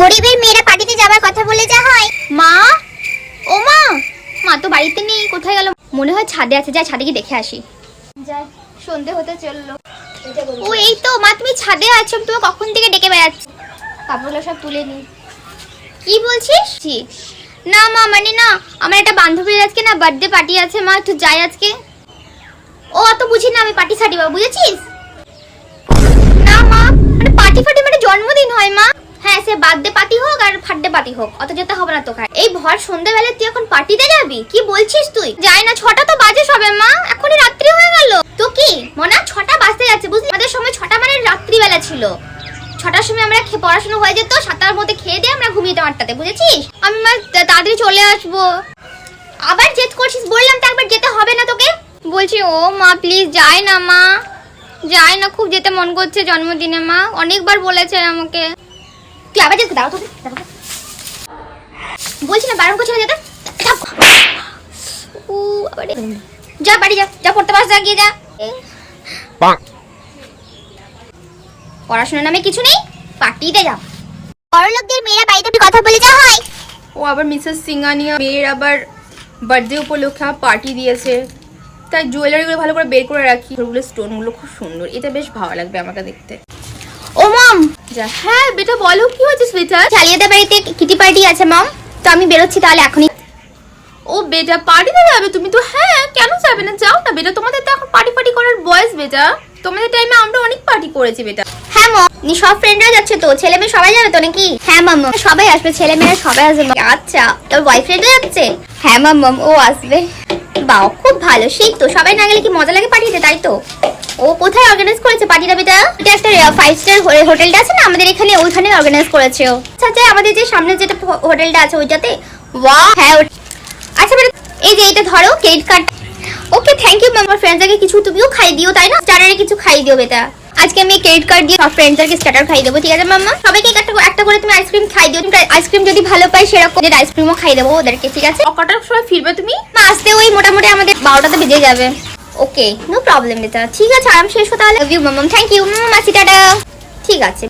গরিবের মেয়েরা পার্টিতে যাবার কথা বলে যা হয়। মা? ও মা মা তো বাড়িতে নেই, কোথায় গেল? মনে হয় ছাদে আছে যাই ছাদে গিয়ে দেখে আসি। যাই সন্ধে হতে চলল। ও, এই তো, মা, তুমি ছাদে আছো, তুমি কখন থেকে ডেকে বেড়াচ্ছি? কাপড়গুলো সব তুলে নি। কি বলছিস। না, মা মানে না, আমার একটা বান্ধবীর আজকে না বার্থডে পার্টি আছে, মা তুই যাই আজকে। ও, অত বুঝি না আমি পার্টি বা বুঝেছিস না মা মানে পার্টি ফার্টি মানে জন্মদিন হয় মা হ্যাঁ সে বার্থডে পার্টি হোক আর ফার্থডে পার্টি হোক অত যেতে হবে না তোকে। এই ভর সন্ধ্যাবেলা তুই এখন পার্টিতে যাবি? কি বলছিস তুই? যাই না, ছটা তো বাজে সবে, মা। এখনই রাত্রি হয়ে গেল। তো কি? মনে, ছটা বাজতে যাচ্ছে, বুঝলি? আমাদের সময় ছটা মানে রাত্রিবেলা ছিল। ছটার সময় আমরা পড়াশোনা হয়ে যেত, সাতটার মধ্যে খেয়ে দিয়ে আমরা ঘুমিয়ে যেতাম আটটাতে, বুঝেছিস? আমি মা তাড়াতাড়ি চলে আসব। আবার জেদ করছিস? বললাম তো একবার যেতে হবে না তোকে? বলছি, ও মা প্লিজ যাই না, মা। যাই না, খুব যেতে মন করছে জন্মদিনে, মা। অনেকবার বলেছে আমাকে। তুই আবার যেতে দাও তোকে তো। বলছি না বারণ করছি না যেতে। উ, আবার যা বাড়ি যা যা পড়তে পারছ যা গিয়ে যা। পড়াশোনার নামে কিছু নেই পার্টিতে যাও। বড় লোকদের মেয়েরা বাড়িতে কথা বলে যা হয়। ও আবার মিসেস সিঙ্গানিয়া মেয়ের আবার বার্থডে উপলক্ষে পার্টি দিয়েছে। তাই জুয়েলারিগুলো ভালো করে বের করে রাখি। ওগুলো স্টোনগুলো খুব সুন্দর এটা বেশ ভালো লাগবে আমাকে দেখতে। ও যা। হ্যাঁ বেটা বলো কি হয়েছে সুইটার চালিয়েদা বাড়িতে কিটি পার্টি আছে মম তো আমি বেরোচ্ছি তাহলে এখনই। ও বেটা পার্টিতে যাবে? তুমি তো হ্যাঁ কেন যাবে না? যাও না বেটা তোমাদের তো এখন পার্টি পার্টি করার বয়স বেটা। তোমাদের টাইমে আমরা অনেক পার্টি করেছি বেটা। হ্যাঁ মম নি সব ফ্রেন্ডরা যাচ্ছে তো? ছেলে মেয়ে সবাই যাবে তো নাকি? হ্যাঁ মাম সবাই আসবে ছেলে মেয়েরা সবাই আসবে। আচ্ছা তোর বয়ফ্রেন্ডও যাচ্ছে? হ্যাঁ মাম ও আসবে। বাও খুব ভালো। সেই তো সবাই না গেলে কি মজা লাগে পার্টিতে তাই তো? ও কোথায় অর্গানাইজ করেছে? পার্টিটা বেটা এটা একটা ফাইভ স্টার হোটেলটা আছে না? আমাদের এখানে ওইখানে অর্গানাইজ করেছে ও। আচ্ছা আমাদের যে সামনে যেটা হোটেলটা আছে ওইটাতে? ওয়া হ্যাঁ আচ্ছা বেটা এই যে এটা ধরো credit card okay thank you আমার ফ্রেন্ডসকে কিছু তুমিও খাই দিও তাই না? স্টারারে কিছু খাই দিও বেটা। আজকে আমি ক্রেডিট কার্ড দিয়ে সব ফ্রেন্ডসদেরকে স্টার্টার খাই দেবো ঠিক আছে মাম্মা সবাইকে একটা একটা করে তুমি আইসক্রিম খাই দিও। তুমি আইসক্রিম যদি ভালো পাই সেরকম আইসক্রিমও খাই দেবো ওদেরকে ঠিক আছে? কটার সময় ফিরবে তুমি? মা আসতে ওই মোটামুটি আমাদের বারোটাতে বেজে যাবে। ওকে নো প্রবলেম বেটা ঠিক আছে, আরাম শেষ হতে ইউ মাম্মাম থ্যাংক ইউ মাসি টাটা। ঠিক আছে।